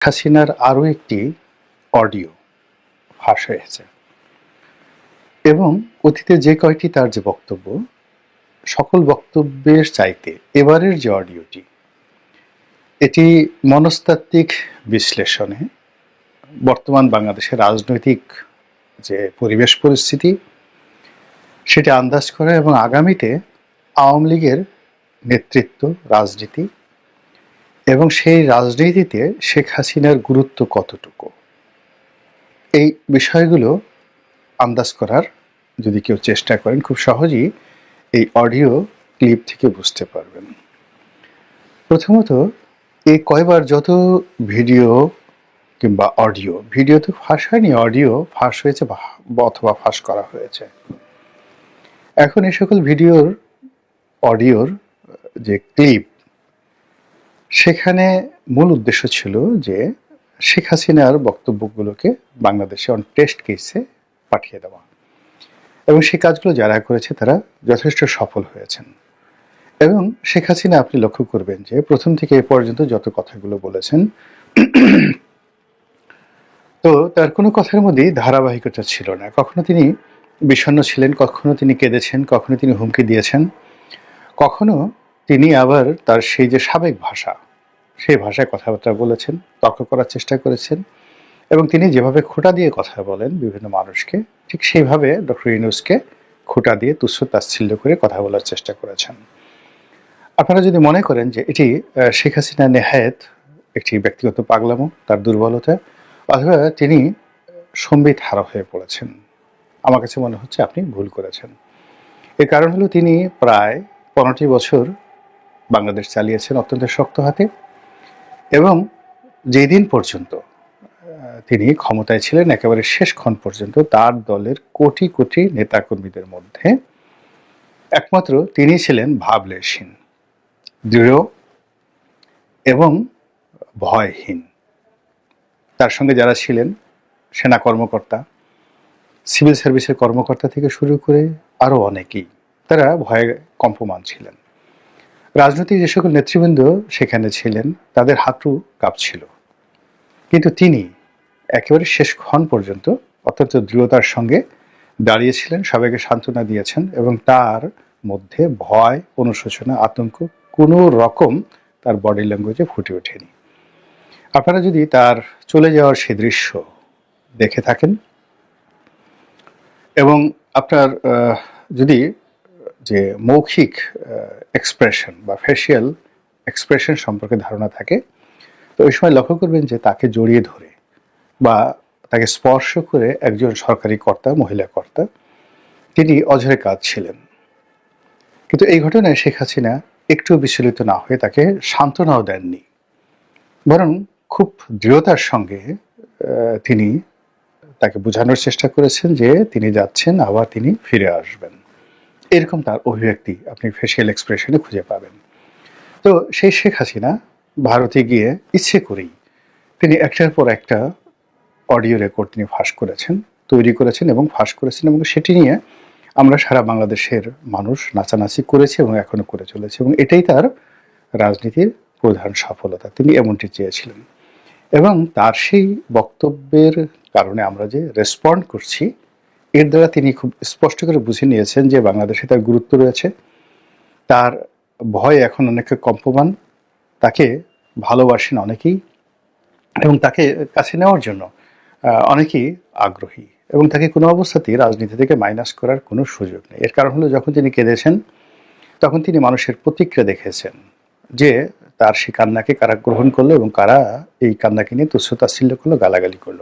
হাসিনার আরও একটি অডিও ফাঁস হয়েছে। এবং অতীতে যে কয়টি তার যে বক্তব্য, সকল বক্তব্যের চাইতে এবারের যে অডিওটি, এটি মনস্তাত্ত্বিক বিশ্লেষণে বর্তমান বাংলাদেশের রাজনৈতিক যে পরিবেশ পরিস্থিতি, সেটি আন্দাজ করা এবং আগামীতে আওয়ামী লীগের নেতৃত্ব, রাজনীতি এবং সেই রাজনীতিতে শেখ হাসিনার গুরুত্ব কতটুকু? এই বিষয়গুলো আন্দাজ করার যদি কেউ চেষ্টা করেন, খুব সহজেই এই অডিও ক্লিপ থেকে বুঝতে পারবেন। প্রথমত এই কয়বার যত ভিডিও কিংবা অডিও, ভিডিও তো ফাঁস হয়নি, অডিও ফাঁস হয়েছে অথবা ফাঁস করা হয়েছে। এখন এই সকল ভিডিওর, অডিওর যে ক্লিপ সেখানে মূল উদ্দেশ্য ছিল যে শেখ হাসিনার বক্তব্যগুলোকে বাংলাদেশে অন টেস্ট কেসে পাঠিয়ে দেওয়া। এবং সেই কাজগুলো যারা করেছে তারা যথেষ্ট সফল হয়েছেন। এবং শেখ হাসিনা আপনি লক্ষ্য করবেন যে প্রথম থেকে এ পর্যন্ত যত কথাগুলো বলেছেন, তো তার কোনো কথার মধ্যেই ধারাবাহিকতা ছিল না। কখনো তিনি বিষণ্ণ ছিলেন, কখনো তিনি কেঁদেছেন, কখনো তিনি হুমকি দিয়েছেন, কখনো তিনি আবার তার সেই যে সাবেক ভাষা, সেই ভাষায় কথাবার্তা বলেছেন, তর্ক করার চেষ্টা করেছেন এবং তিনি যেভাবে খোঁটা দিয়ে কথা বলেন বিভিন্ন মানুষকে, ঠিক সেইভাবে ডক্টর ইউনুসকে খোঁটা দিয়ে তুচ্ছ তাচ্ছিল্য করে কথা বলার চেষ্টা করেছেন। আপনারা যদি মনে করেন যে এটি শেখ হাসিনা নেহায়েত একটি ব্যক্তিগত পাগলামো তার দুর্বলতা, অথবা তিনি সম্বিত হারা হয়ে পড়েছেন, আমার কাছে মনে হচ্ছে আপনি ভুল করেছেন। এর কারণ হলো তিনি প্রায় পনেরোটি বছর বাংলাদেশ চালিয়েছেন অত্যন্ত শক্ত হাতে। এবং যেই দিন পর্যন্ত তিনি ক্ষমতায় ছিলেন, একেবারে শেষক্ষণ পর্যন্ত তার দলের কোটি কোটি নেতাকর্মীদের মধ্যে একমাত্র তিনি ছিলেন ভাবলেশহীন দৃঢ় এবং ভয়হীন। তার সঙ্গে যারা ছিলেন, সেনা কর্মকর্তা, সিভিল সার্ভিসের কর্মকর্তা থেকে শুরু করে আরও অনেকেই, তারা ভয়ে কম্পমান ছিলেন। রাজনৈতিক যে সকল নেতৃবৃন্দ সেখানে ছিলেন, তাদের হাঁটু কাঁপছিল। কিন্তু তিনি একেবারে শেষ ক্ষণ পর্যন্ত অত্যন্ত দৃঢ়তার সঙ্গে দাঁড়িয়েছিলেন, সবাইকে সান্ত্বনা দিয়েছেন এবং তার মধ্যে ভয়, অনুশোচনা, আতঙ্ক কোনো রকম তার বডি ল্যাঙ্গুয়েজে ফুটে ওঠেনি। আপনারা যদি তার চলে যাওয়ার সে দৃশ্য দেখে থাকেন এবং আপনার যদি যে মৌখিক এক্সপ্রেশন বা ফেসিয়াল এক্সপ্রেশন সম্পর্কে ধারণা থাকে, তো ওই সময় লক্ষ্য করবেন যে তাকে জড়িয়ে ধরে বা তাকে স্পর্শ করে একজন সরকারি কর্তা, মহিলা কর্তা, তিনি অঝরে কাজ ছিলেন কিন্তু এই ঘটনায় শেখ হাসিনা একটু বিচলিত না হয়ে তাকে সান্ত্বনাও দেননি। বরং খুব দৃঢ়তার সঙ্গে তিনি তাকে বোঝানোর চেষ্টা করেছেন যে তিনি যাচ্ছেন, আবার তিনি ফিরে আসবেন। এরকম তার অভিব্যক্তি আপনি ফেসিয়াল এক্সপ্রেশনে খুঁজে পাবেন। তো সেই শেখ হাসিনা ভারতে গিয়ে ইচ্ছে করেই তিনি একটার পর একটা অডিও রেকর্ড তিনি ফাঁস করেছেন, তৈরি করেছেন এবং ফাঁস করেছেন এবং সেটি নিয়ে আমরা সারা বাংলাদেশের মানুষ নাচানাচি করেছে এবং এখনও করে চলেছে এবং এটাই তার রাজনীতির প্রধান সফলতা। তিনি এমনটি চেয়েছিলেন। এবং তার সেই বক্তব্যের কারণে আমরা যে রেসপন্ড করছি এর দ্বারা তিনি খুব স্পষ্ট করে বুঝে নিয়েছেন যে বাংলাদেশে তার গুরুত্ব রয়েছে। তার ভয় এখন অনেকে কম্পমান। তাকে ভালোবাসেন অনেকেই এবং তাকে কাছে নেওয়ার জন্য অনেকেই আগ্রহী এবং তাকে কোনো অবস্থাতেই রাজনীতি থেকে মাইনাস করার কোনো সুযোগ নেই। এর কারণ হলো যখন তিনি কেঁদেছেন, তখন তিনি মানুষের প্রতিক্রিয়া দেখেছেন যে তার সেই কান্নাকে কারা গ্রহণ করল এবং কারা এই কান্নাকে নিয়ে তুচ্ছ তাচ্ছিল্য করল, গালাগালি করল,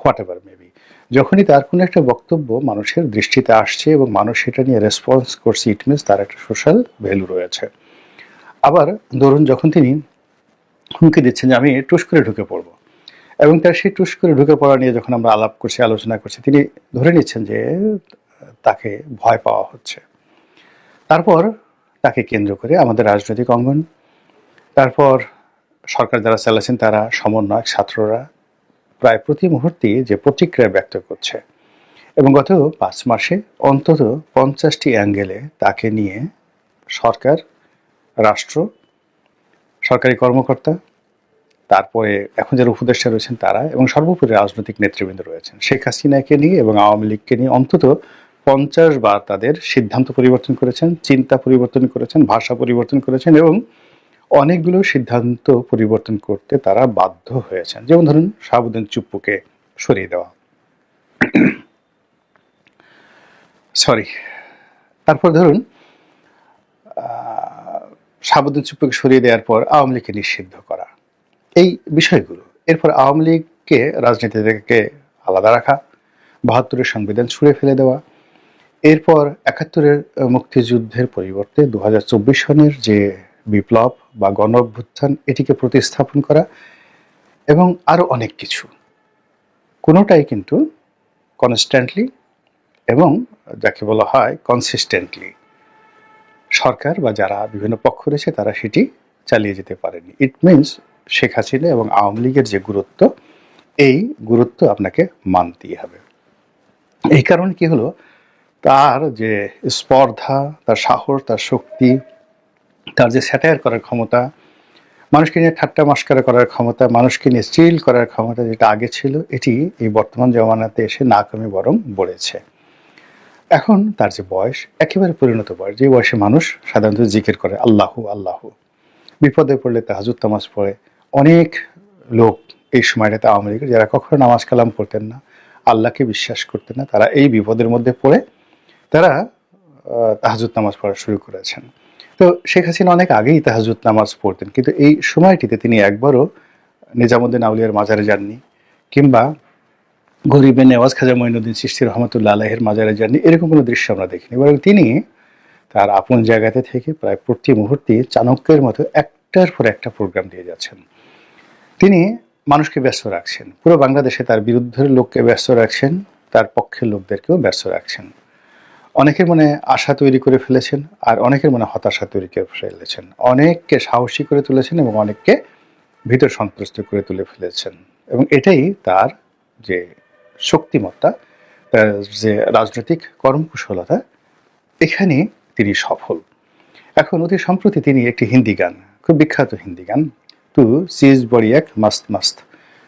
হোয়াট এভার মেবি। যখনই তার কোনো একটা বক্তব্য মানুষের দৃষ্টিতে আসছে এবং মানুষ সেটা নিয়ে রেসপন্স করছে ইট মিনস তার একটা সোশ্যাল ভ্যালু রয়েছে। আবার ধরুন যখন তিনি হুমকি দিচ্ছেন যে আমি টুস করে ঢুকে পড়ব। এবং তার সেই টুস করে ঢুকে পড়া নিয়ে যখন আমরা আলাপ করছি, আলোচনা করছি, তিনি ধরে নিচ্ছেন যে তাকে ভয় পাওয়া হচ্ছে। তারপর তাকে কেন্দ্র করে আমাদের রাজনৈতিক অঙ্গন, তারপর সরকার যারা চালাচ্ছেন তারা সমন্বয়ক, ছাত্ররা প্রায় প্রতি মুহূর্তেই যে প্রতিক্রিয়া ব্যক্ত করছে। এবং গত পাঁচ মাসে অন্তত পঞ্চাশটি অ্যাঙ্গেলে তাকে নিয়ে সরকার, রাষ্ট্র, সরকারি কর্মকর্তা, তারপরে এখন যারা উপদেষ্টা রয়েছেন তারা এবং সর্বোপরি রাজনৈতিক নেতৃবৃন্দ রয়েছেন, শেখ হাসিনাকে নিয়ে এবং আওয়ামী লীগকে নিয়ে অন্তত পঞ্চাশ বার তাদের সিদ্ধান্ত পরিবর্তন করেছেন, চিন্তা পরিবর্তন করেছেন, ভাষা পরিবর্তন করেছেন এবং অনেকগুলো সিদ্ধান্ত পরিবর্তন করতে তারা বাধ্য হয়েছেন। যেমন ধরুন, শাহাবুদ্দিন চুপ্পুকে সরিয়ে দেওয়া। সরি। তারপর ধরুন শাহাবুদ্দিন চুপ্পুকে সরিয়ে দেওয়ার পর আওয়ামী লীগকে নিষিদ্ধ করা। এই বিষয়গুলো। এরপর আওয়ামী লীগকে রাজনীতি থেকে আলাদা রাখা, বাহাত্তরের সংবিধান ছুঁড়ে ফেলে দেওয়া। এরপর একাত্তরের মুক্তিযুদ্ধের পরিবর্তে দু হাজার চব্বিশ সনের যে বিপ্লব বা গণ অভ্যুত্থান এটিকে প্রতিস্থাপন করা এবং আরও অনেক কিছু। কোনোটাই কিন্তু কনস্ট্যান্টলি এবং যাকে বলা হয় কনসিস্টেন্টলি সরকার বা যারা বিভিন্ন পক্ষ রয়েছে, তারা সেটি চালিয়ে যেতে পারেনি। ইট মিনস শেখ হাসিনা এবং আওয়ামী লীগের যে গুরুত্ব, এই গুরুত্ব আপনাকে মানতেই হবে। এই কারণে কি হলো? তার যে স্পর্ধা, তার সাহস, তার শক্তি তার যে স্যাটায়ার করার ক্ষমতা, মানুষকে নিয়ে ঠাট্টা মাস্কারা করার ক্ষমতা, মানুষকে নিয়ে স্টিল করার ক্ষমতা যেটা আগে ছিল, এটি এই বর্তমান জমানাতে এসে না কমে বরং বেড়েছে। এখন তার যে বয়স, একেবারে পরিণত বয়স, যে বয়সে মানুষ সাধারণত জিকির করে, আল্লাহু আল্লাহু। বিপদে পড়লে তাহাজুদ তামাজ পড়ে। অনেক লোক এই সময়টাতে আওয়ামী লীগের, যারা কখনো নামাজ কালাম পড়তেন না, আল্লাহকে বিশ্বাস করতেন না, তারা এই বিপদের মধ্যে পড়ে, তারা তাহাজুদ নামাজ পড়া শুরু করেছেন। তো শেখ হাসিনা অনেক আগেই তাহাজুদ নামাজ পড়তেন, কিন্তু এই সময়টিতে তিনি একবারও নিজামুদ্দিন আউলিয়ার মাজারে যাননি, কিংবা গরিবের নেওয়াজ খাজা মঈনুদ্দিন সৃষ্টি রহমতুল্লাহ আলাহের মাজারে যাননি, এরকম কোনো দৃশ্য আমরা দেখিনি। বরং তিনি তার আপন জায়গাতে থেকে প্রায় প্রতি মুহূর্তে চাণক্যের মতো একটার পর একটা প্রোগ্রাম দিয়ে যাচ্ছেন। তিনি মানুষকে ব্যস্ত রাখছেন, পুরো বাংলাদেশে তার বিরুদ্ধের লোককে ব্যস্ত রাখছেন, তার পক্ষের লোকদেরকেও ব্যস্ত রাখছেন। অনেকের মনে আশা তৈরি করে ফেলেছেন আর অনেকের মনে হতাশা তৈরি করে ফেলেছেন। অনেককে সাহসী করে তুলেছেন এবং অনেককে ভিতর সন্ত্রস্ত করে তুলে ফেলেছেন। এবং এটাই তার যে শক্তিমত্তা, তার যে রাজনৈতিক কর্মকুশলতা, এখানে তিনি সফল। এখন অতি সম্প্রতি তিনি একটি হিন্দি গান, খুব বিখ্যাত হিন্দি গান, তু সিজ বড়ি এক মাস্ত মাস্ত।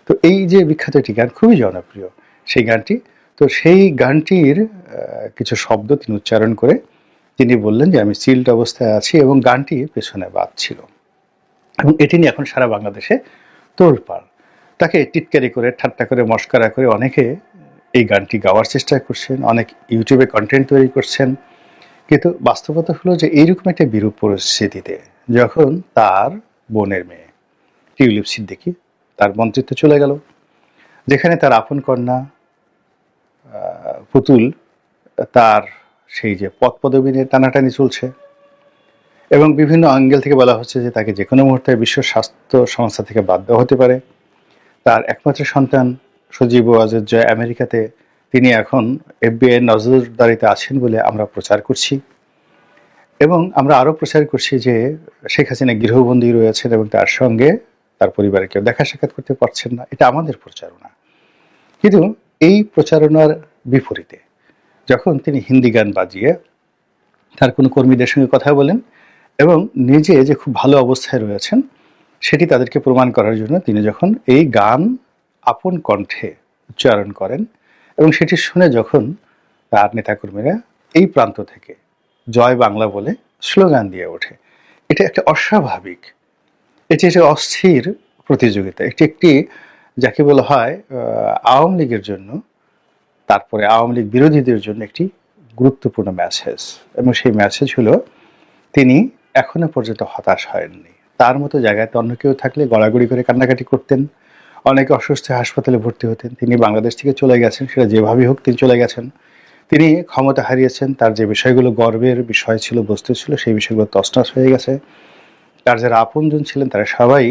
তো এই যে বিখ্যাত একটি গান, খুবই জনপ্রিয়, সেই গানটি তো সেই গানটির কিছু শব্দ তিনি উচ্চারণ করে তিনি বললেন যে, আমি সিল্ড অবস্থায় আছি এবং গানটি পেছনে বাজছিল এবং এটি নিয়ে এখন সারা বাংলাদেশে তোলপাড়। তাকে টিটকারি করে, ঠাট্টা করে, মস্করা করে অনেকে এই গানটি গাওয়ার চেষ্টা করছেন, অনেক ইউটিউবে কন্টেন্ট তৈরি করছেন। কিন্তু বাস্তবতা হলো যে, এইরকম একটা বিরূপ পরিস্থিতিতে যখন তার বোনের মেয়ে টিউলিপ সিদ্দিকি তার মন্ত্রিত্ব চলে গেল, যেখানে তার আপন কন্যা পুতুল, তার সেই যে পদ পদবী নিয়ে টানাটানি চলছে। এবং বিভিন্ন অ্যাঙ্গেল থেকে বলা হচ্ছে যে তাকে যে কোনো মুহূর্তে বিশ্ব স্বাস্থ্য সংস্থা থেকে বাধ্য হতে পারে। তার একমাত্র সন্তান সজীব জয় আমেরিকাতে তিনি এখন এফবিআই নজরদারিতে আছেন বলে আমরা প্রচার করছি। এবং আমরা আরও প্রচার করছি যে শেখ হাসিনা গৃহবন্দী রয়েছেন এবং তার সঙ্গে তার পরিবারের কেউ দেখা সাক্ষাৎ করতে পারছেন না। এটা আমাদের প্রচারণা। কিন্তু এই প্রচারণার বিপরীতে যখন তিনি হিন্দি গান বাজিয়ে তার কোনো কর্মীদের সঙ্গে কথা বলেন এবং নিজে যে খুব ভালো অবস্থায় রয়েছেন, সেটি তাদেরকে প্রমাণ করার জন্য তিনি যখন এই গান আপন কণ্ঠে উচ্চারণ করেন এবং সেটি শুনে যখন তার নেতাকর্মীরা এই প্রান্ত থেকে জয় বাংলা বলে স্লোগান দিয়ে ওঠে, এটা একটা অস্বাভাবিক, এটি একটা অস্থির প্রতিযোগিতা, এটি একটি যাকে বলা হয় আওয়ামী লীগের জন্য, তারপরে আওয়ামী লীগ বিরোধীদের জন্য একটি গুরুত্বপূর্ণ মেসেজ এবং সেই মেসেজ হলো, তিনি এখনও পর্যন্ত হতাশ হয়ননি। তার মতো জায়গায় অন্য কেউ থাকলে গড়াগড়ি করে কান্নাকাটি করতেন, অনেকে অসুস্থ হাসপাতালে ভর্তি হতেন, তিনি বাংলাদেশ থেকে চলে গেছেন, সেটা যেভাবেই হোক তিনি চলে গেছেন। তিনি ক্ষমতা হারিয়েছেন, তার যে বিষয়গুলো গর্বের বিষয় ছিল, বস্তু ছিল, সেই বিষয়গুলো তছনছ হয়ে গেছে। তার যারা আপনজন ছিলেন, তারা সবাই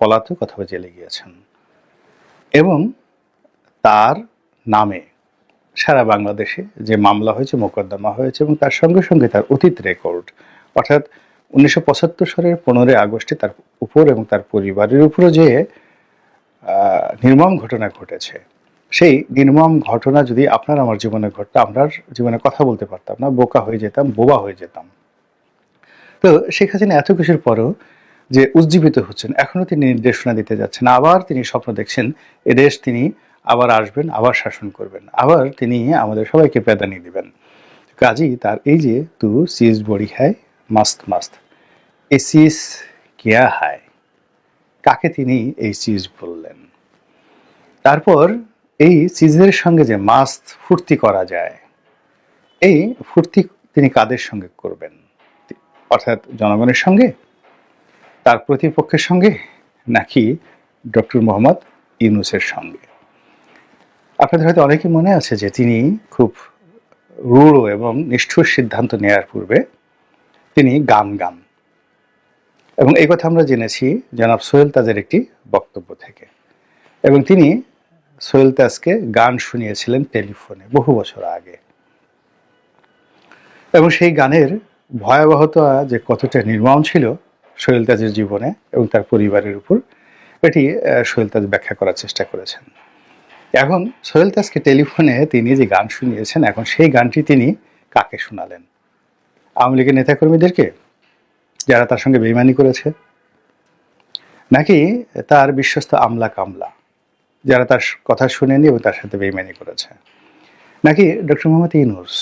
পলাতক অথবা জেলে গিয়েছেন। এবং তার নামে সারা বাংলাদেশে যে মামলা হয়েছে, মোকদ্দমা হয়েছে এবং তার সঙ্গে সঙ্গে তার অতীত রেকর্ড অর্থাৎ উনিশশো পঁচাত্তর সালের পনেরোই আগস্টে তার উপর এবং তার পরিবারের উপরও যে নির্মম ঘটনা ঘটেছে, সেই নির্মম ঘটনা যদি আপনার আমার জীবনে ঘটতো, আমরা জীবনে কথা বলতে পারতাম না, বোকা হয়ে যেতাম, বোবা হয়ে যেতাম। তো শেখ হাসিনা এত কিছুর পরও যে উজ্জীবিত হচ্ছেন, এখনও তিনি নির্দেশনা দিতে যাচ্ছেন, আবার তিনি স্বপ্ন দেখছেন এদেশ তিনি আবার আসবেন, আবার শাসন করবেন, আবার তিনি আমাদের সবাইকে প্যাদানি দিবেন। কাজী তার এই যে তু চিজ বড়ি খায়, মাস্ত মাস্ত, এ চিজ কেয়া হায়, কাকে তিনি এই চিজ বললেন? তারপর এই চিজের সঙ্গে যে মাস্ত ফুর্তি করা যায়, এই ফুর্তি তিনি কাদের সঙ্গে করবেন? অর্থাৎ জনগণের সঙ্গে তার প্রতিপক্ষের সঙ্গে নাকি ডক্টর মোহাম্মদ ইউনুসের সঙ্গে? আপনাদের হয়তো অনেকে মনে আছে যে তিনি খুব রূঢ় এবং নিষ্ঠুর সিদ্ধান্ত নেওয়ার পূর্বে তিনি গান গান। এবং এই কথা আমরা জেনেছি জনাব সোহেল তাজের একটি বক্তব্য থেকে। এবং তিনি সোহেল তাজকে গান শুনিয়েছিলেন টেলিফোনে বহু বছর আগে। এবং সেই গানের ভয়াবহতা যে কতটা নির্মম ছিল সোহেল তাজের জীবনে এবং তার পরিবারের উপর এটি সোহেল তাজ ব্যাখ্যা করার চেষ্টা করেছেন। এখন সোহেল তাজকে টেলিফোনে তিনি যে গান শুনিয়েছেন, এখন সেই গানটি তিনি কাকে শোনালেন? আওয়ামী লীগের নেতাকর্মীদেরকে? যারা তার সঙ্গে বেইমানি করেছে? নাকি তার বিশ্বস্ত আমলা কামলা, যারা তার কথা শুনেনি এবং তার সাথে বেইমানি করেছে? নাকি ডক্টর মোহাম্মদ ইউনুস,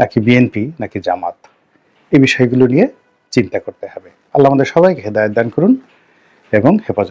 নাকি বিএনপি, নাকি জামাত? এই বিষয়গুলো নিয়ে চিন্তা করতে হবে। আল্লাহ আমাদের সবাইকে হেদায়ত দান করুন এবং হেফাজত